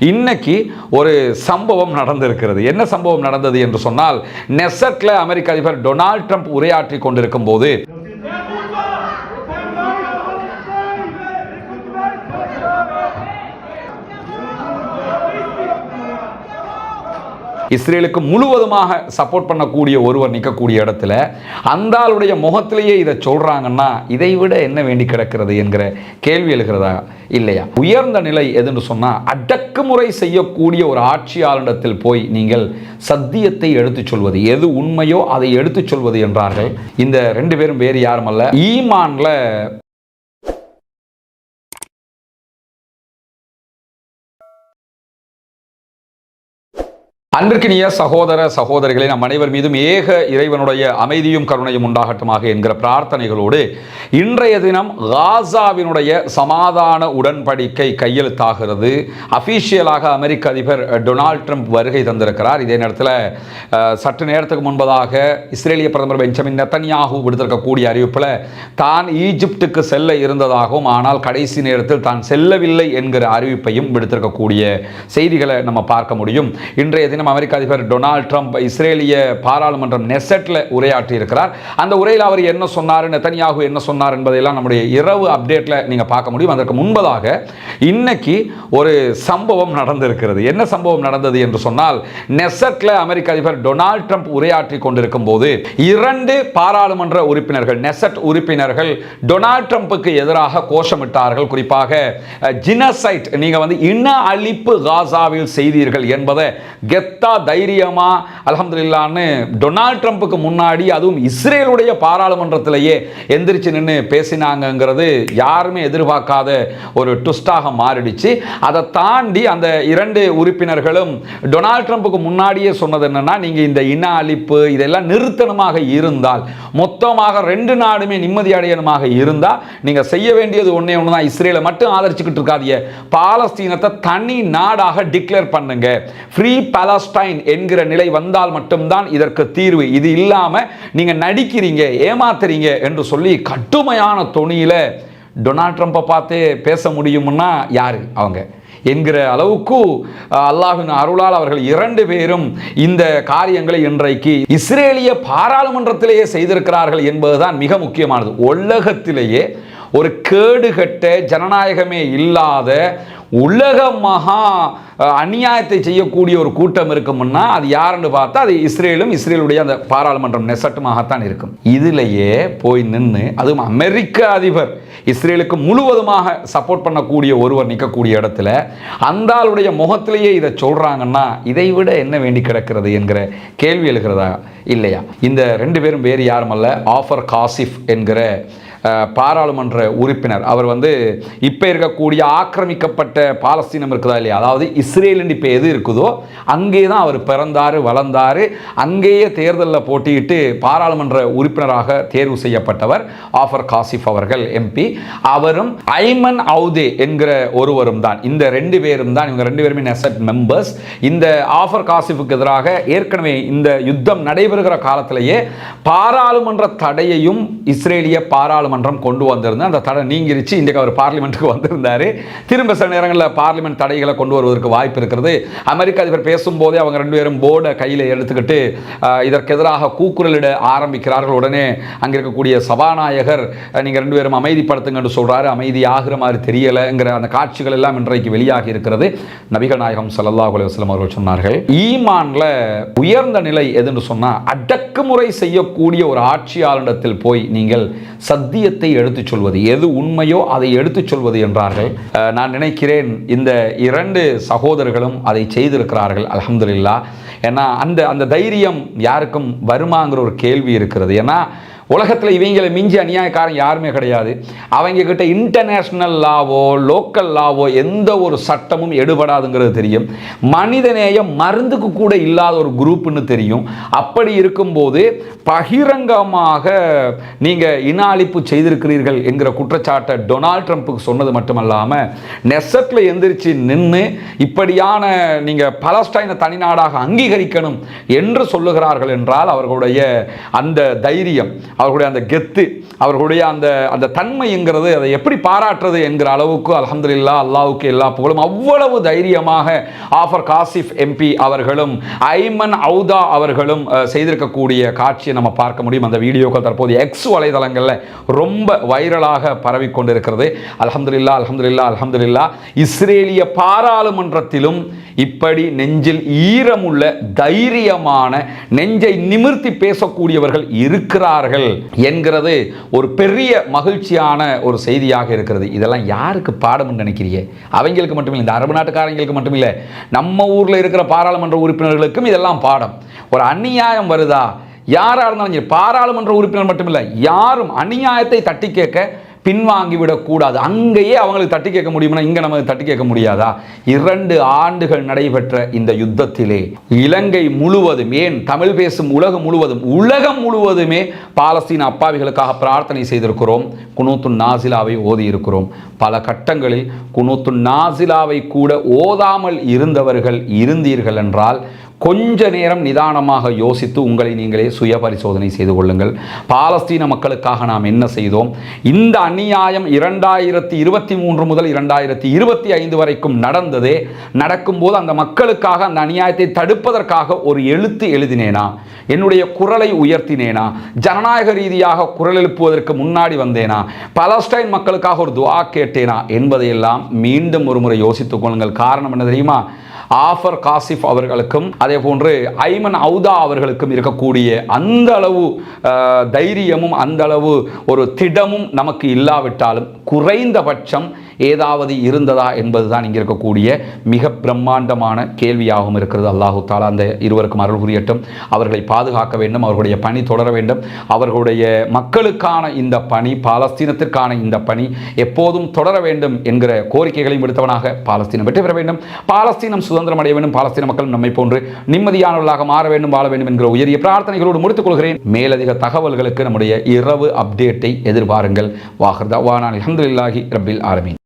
இன்னைக்கு ஒரு சம்பவம் நடந்திருக்கிறது. என்ன சம்பவம் நடந்தது என்று சொன்னால் நெசட்டில் அமெரிக்க அதிபர் டொனால்ட் ட்ரம்ப் உரையாற்றி கொண்டிருக்கும் போது இஸ்ரேலுக்கு முழுவதுமாக சப்போர்ட் பண்ணக்கூடிய ஒருவர் நிற்கக்கூடிய இடத்துல அந்த ஆளுடைய முகத்திலேயே இதை சொல்கிறாங்கன்னா இதை விட என்ன வேண்டி கிடக்கிறது என்கிற கேள்வி எழுகிறதா இல்லையா? உயர்ந்த நிலை எதுன்னு சொன்னால் அடக்குமுறை செய்யக்கூடிய ஒரு ஆட்சியாளரிடத்தில் போய் நீங்கள் சத்தியத்தை எடுத்துச் சொல்வது. எது உண்மையோ அதை எடுத்துச் சொல்வது என்றார்கள். இந்த ரெண்டு பேரும் வேறு யாரும் அல்ல. ஈமான்ல அன்பிற்கினிய சகோதர சகோதரிகளை நம் அனைவர் மீதும் ஏக இறைவனுடைய அமைதியும் கருணையும் உண்டாகட்டுமாக என்கிற பிரார்த்தனைகளோடு இன்றைய தினம் காசாவினுடைய சமாதான உடன்படிக்கை கையெழுத்தாகிறது. அஃபீஷியலாக அமெரிக்க அதிபர் டொனால்ட் ட்ரம்ப் வருகை தந்திருக்கிறார். இதே நேரத்தில் சற்று நேரத்துக்கு முன்பதாக இஸ்ரேலிய பிரதமர் பெஞ்சமின் நெத்தன்யாகு விடுத்திருக்கக்கூடிய அறிவிப்பில் தான் ஈஜிப்டுக்கு செல்ல இருந்ததாகவும் ஆனால் கடைசி நேரத்தில் தான் செல்லவில்லை என்கிற அறிவிப்பையும் விடுத்திருக்கக்கூடிய செய்திகளை நம்ம பார்க்க முடியும். இன்றைய தினம் அமெரிக்க அதிபர் டொனால்ட் ட்ரம்ப் இஸ்ரேலிய பாராளுமன்றம் நெசட்டில் உரையாற்றி இருக்கிறார் அந்த உரையில் அவர் என்ன சொன்னார் நெத்தனியாகு என்ன சொன்னார் என்பதையெல்லாம் நம்முடைய இரவு அப்டேட்டில் நீங்கள் பார்க்க முடியும். அதற்கு முன்பதாக இன்னைக்கு ஒரு சம்பவம் நடந்திருக்கிறது. என்ன சம்பவம் நடந்தது என்று சொன்னால் நெசட்டில் அமெரிக்க அதிபர் டொனால்ட் ட்ரம்ப் உரையாற்றி கொண்டிருக்கும் போது இரண்டு பாராளுமன்ற உறுப்பினர்கள் நெசட் உறுப்பினர்கள் டொனால்ட் ட்ரம்ப்புக்கு எதிராக கோஷமிட்டார்கள். குறிப்பாக ஜினசைட் நீங்கள் வந்து இன அழிப்பு காசாவில் செய்தீர்கள் என்பதை கெத் கெத்தா தைரியமா அலமதுல்லான்னு டொனால்ட் ட்ரம்ப்புக்கு முன்னாடி அதுவும் இஸ்ரேலுடைய பாராளுமன்றத்திலேயே எந்திரிச்சு நின்று பேசினாங்கங்கிறது யாருமே எதிர்பார்க்காத ஒரு ட்விஸ்டாக மாறிடுச்சு. அதை தாண்டி அந்த இரண்டு உறுப்பினர்களும் டொனால்ட் ட்ரம்ப்புக்கு முன்னாடியே சொன்னது என்னன்னா நீங்க இந்த இன அழிப்பு இதெல்லாம் நிறுத்தணுமாக இருந்தால் மொத்தமாக ரெண்டு நாடுமே நிம்மதி அடையணுமாக இருந்தால் நீங்க செய்ய வேண்டியது ஒன்றே ஒன்று தான் இஸ்ரேலை மட்டும் ஆதரிச்சுக்கிட்டு இருக்காதீங்க. பாலஸ்தீனத்தை தனி நாடாக டிக்ளேர் பண்ணுங்க. ஃப்ரீ பாலஸ்டைன் என்கிற நிலை வந்தால் மட்டும்தான் இதற்கு தீர்வு. இது இல்லாம நீங்க நடிக்கிறீங்க ஏமாத்துறீங்க என்று சொல்லி கடுமையான தொனியில டொனால்ட் ட்ரம்ப்பை பார்த்து பேச முடியும்னா யாரு? அவங்க. என்கிற அளவுக்கு அல்லாஹின் அருளால் அவர்கள் இரண்டு பேரும் இந்த காரியங்களை இன்றைக்கு இஸ்ரேலிய பாராளுமன்றத்திலேயே செய்திருக்கிறார்கள் என்பதுதான் மிக முக்கியமானது. உலகத்திலேயே ஒரு கேடுகட்ட ஜனநாயகமே இல்லாத உலக மகா அநியாயத்தை செய்யக்கூடிய ஒரு கூட்டம் இருக்கும்னா அது யாருன்னு பார்த்தா அது இஸ்ரேலும் இஸ்ரேலுடைய அந்த பாராளுமன்றம் நெசட்டுமாகத்தான் இருக்கும். இதிலேயே போய் நின்று அதுவும் அமெரிக்க அதிபர் இஸ்ரேலுக்கு முழுவதுமாக சப்போர்ட் பண்ணக்கூடிய ஒருவர் நிற்கக்கூடிய இடத்துல அந்த ஆளுடைய முகத்திலேயே இதை சொல்கிறாங்கன்னா இதை விட என்ன வேண்டி கிடக்கிறது என்கிற கேள்வி எழுகிறதா இல்லையா? இந்த ரெண்டு பேரும் வேறு யாரும் அல்ல ஆஃபர் காசிஃப் என்கிற பாராளுமன்ற உறுப்பினர். அவர் வந்து இப்போ இருக்கக்கூடிய ஆக்கிரமிக்கப்பட்ட பாலஸ்தீனம் இருக்குதா இல்லையா? அதாவது இஸ்ரேல் இப்போ எது இருக்குதோ அங்கே தான் அவர் பிறந்தார் வளர்ந்தார். அங்கேயே தேர்தலில் போட்டியிட்டு பாராளுமன்ற உறுப்பினராக தேர்வு செய்யப்பட்டவர் ஆஃபர் காசிஃப் அவர்கள் எம்பி அவரும் ஐமன் அவுதே என்கிற ஒருவரும் தான். இந்த ரெண்டு பேரும் தான் இவங்க ரெண்டு பேருமே நெசட் மெம்பர்ஸ். இந்த ஆஃபர் காசிஃபுக்கு எதிராக ஏற்கனவே இந்த யுத்தம் நடைபெறுகிற காலத்திலேயே பாராளுமன்ற தடையையும் இஸ்ரேலிய பாராளுமன்ற சட்டமன்றம் கொண்டு வந்திருந்தது அந்த தடை நீங்கிருச்சு. இன்றைக்கு அவர் பார்லிமெண்ட்டுக்கு வந்திருந்தார். திரும்ப சில நேரங்களில் பார்லிமெண்ட் தடைகளை கொண்டு வருவதற்கு வாய்ப்பு இருக்கிறது. அமெரிக்க அதிபர் பேசும்போதே அவங்க ரெண்டு பேரும் போர்டை கையில் எடுத்துக்கிட்டு இதற்கு எதிராக கூக்குரலிட ஆரம்பிக்கிறார்கள். உடனே அங்கே இருக்கக்கூடிய சபாநாயகர் நீங்கள் ரெண்டு பேரும் அமைதிப்படுத்துங்கன்னு சொல்கிறாரு அமைதி ஆகிற மாதிரி தெரியலைங்கிற அந்த காட்சிகள் எல்லாம் இன்றைக்கு வெளியாகி இருக்கிறது. நபிகள் நாயகம் ஸல்லல்லாஹு அலைஹி அவர்கள் சொன்னார்கள் ஈமான்ல உயர்ந்த நிலை எதுன்னு சொன்னால் அடக்குமுறை செய்யக்கூடிய ஒரு ஆட்சியாளரிடத்தில் போய் நீங்கள் சத்திய சத்தியத்தை எடுத்துச் சொல்வது. எது உண்மையோ அதை எடுத்துச் சொல்வது என்றார்கள். நான் நினைக்கிறேன் இந்த இரண்டு சகோதரர்களும் அதை செய்திருக்கிறார்கள் அலமதுல்லா ஏன்னா அந்த அந்த தைரியம் யாருக்கும் வருமாங்கிற ஒரு கேள்வி இருக்கிறது. ஏன்னா உலகத்தில் இவங்களை மிஞ்சி அநியாயக்காரன் யாருமே கிடையாது. அவங்க கிட்ட இன்டர்நேஷ்னல் லாவோ லோக்கல் லாவோ எந்த ஒரு சட்டமும் எடுபடாதுங்கிறது தெரியும். மனிதநேயம் மருந்துக்கு கூட இல்லாத ஒரு குரூப்னு தெரியும். அப்படி இருக்கும்போது பகிரங்கமாக நீங்கள் இன அழிப்பு செய்திருக்கிறீர்கள் என்கிற குற்றச்சாட்டை டொனால்ட் ட்ரம்ப்புக்கு சொன்னது மட்டுமல்லாமல் நெசட்டில் எந்திரிச்சு நின்று இப்படியான நீங்கள் பலஸ்டைனை தனிநாடாக அங்கீகரிக்கணும் என்று சொல்லுகிறார்கள் என்றால் அவர்களுடைய அந்த தைரியம் அவர்களுடைய அந்த கெத்து அவர்களுடைய அந்த அந்த தன்மைங்கிறது அதை எப்படி பாராட்டுறது என்கிற அளவுக்கு அல்ஹம்துலில்லா அல்லாவுக்கு எல்லா புகழும். அவ்வளவு தைரியமாக ஆஃபர் காசிஃப் எம்பி அவர்களும் ஐமன் அவுதா அவர்களும் செய்திருக்கக்கூடிய காட்சியை நம்ம பார்க்க முடியும். அந்த வீடியோக்கள் தற்போது எக்ஸ் வலைதளங்களில் ரொம்ப வைரலாக பரவி கொண்டிருக்கிறது அல்ஹம்துலில்லா அல்ஹம்துலில்லா அல்ஹம்துலில்லா. இஸ்ரேலிய பாராளுமன்றத்திலும் இப்படி நெஞ்சில் ஈரமுள்ள தைரியமான நெஞ்சை நிமிர்த்தி பேசக்கூடியவர்கள் இருக்கிறார்கள் என்கிறது ஒரு பெரிய மகிழ்ச்சியான ஒரு செய்தியாக இருக்கிறது. இதெல்லாம் யாருக்கு பாடம்னு நினைக்கிறீங்க? அவங்களுக்கு மட்டுமில்லை இந்த அரபு நாட்டுக்காரங்களுக்கு மட்டுமில்லை. நம்ம ஊரில் இருக்கிற பாராளுமன்ற உறுப்பினர்களுக்கும் இதெல்லாம் பாடம். ஒரு அந்நியாயம் வருதா? யாராக இருந்தாலும் பாராளுமன்ற உறுப்பினர் மட்டுமில்லை யாரும் அநியாயத்தை தட்டி கேட்க பின்வாங்கி விடக்கூடாது அங்கேயே அவங்களுக்கு தட்டி கேட்க முடியுமா இங்கே நமக்கு தட்டி கேட்க முடியாதா? இரண்டு ஆண்டுகள் நடைபெற்ற இந்த யுத்தத்திலே இலங்கை முழுவதும் ஏன் தமிழ் பேசும் உலகம் முழுவதும் உலகம் முழுவதுமே பாலஸ்தீன அப்பாவிகளுக்காக பிரார்த்தனை செய்திருக்கிறோம். குனூத்து நாசிலாவை ஓதியிருக்கிறோம். பல கட்டங்களில் குனூத்து நாசிலாவை கூட ஓதாமல் இருந்தவர்கள் இருந்தீர்கள் என்றால் கொஞ்ச நேரம் நிதானமாக யோசித்து உங்களை நீங்களே சுய பரிசோதனை செய்து கொள்ளுங்கள். பாலஸ்தீன மக்களுக்காக நாம் என்ன செய்தோம்? இந்த அநியாயம் இரண்டாயிரத்தி இருபத்தி மூன்று முதல் இரண்டாயிரத்தி இருபத்தி ஐந்து வரைக்கும் நடந்ததே நடக்கும்போது அந்த மக்களுக்காக அந்த அநியாயத்தை தடுப்பதற்காக ஒரு எழுத்து எழுதினேனா? என்னுடைய குரலை உயர்த்தினேனா? ஜனநாயக ரீதியாக குரல் எழுப்புவதற்கு முன்னாடி வந்தேனா? பலஸ்டைன் மக்களுக்காக ஒரு துவா கேட்டேனா? என்பதையெல்லாம் மீண்டும் ஒரு முறை யோசித்துக் கொள்ளுங்கள். காரணம் என்ன தெரியுமா? ஆஃபர் காசிஃப் அவர்களுக்கும் அதே போன்று ஐமன் அவுதா அவர்களுக்கும் இருக்கக்கூடிய அந்த அளவு தைரியமும் அந்த அளவு ஒரு திடமும் நமக்கு இல்லாவிட்டாலும் குறைந்தபட்சம் ஏதாவது இருந்ததா என்பதுதான் இங்கே இருக்கக்கூடிய மிக பிரம்மாண்டமான கேள்வியாகவும் இருக்கிறது. அல்லாஹு தாலா அந்த இருவருக்கும் அருள் புரியட்டும். அவர்களை பாதுகாக்க வேண்டும் அவர்களுடைய பணி தொடர வேண்டும். அவர்களுடைய மக்களுக்கான இந்த பணி பாலஸ்தீனத்திற்கான இந்த பணி எப்போதும் தொடர வேண்டும் என்கிற கோரிக்கைகளையும் விடுத்தவனாக பாலஸ்தீனம் வெற்றி பெற வேண்டும். பாலஸ்தீனம் சுதந்திரம் அடைய வேண்டும். பாலஸ்தீன மக்கள் நம்மை போன்று நிம்மதியானவர்களாக மாற வேண்டும் வாழ வேண்டும் என்கிற உயரிய பிரார்த்தனைகளோடு முடித்துக் கொள்கிறேன். மேலதிக தகவல்களுக்கு நம்முடைய இரவு அப்டேட்டை எதிர்பாருங்கள். வாஹர்தா வானான் அலமதுல்லாஹி ரபில் ஆலமீன்.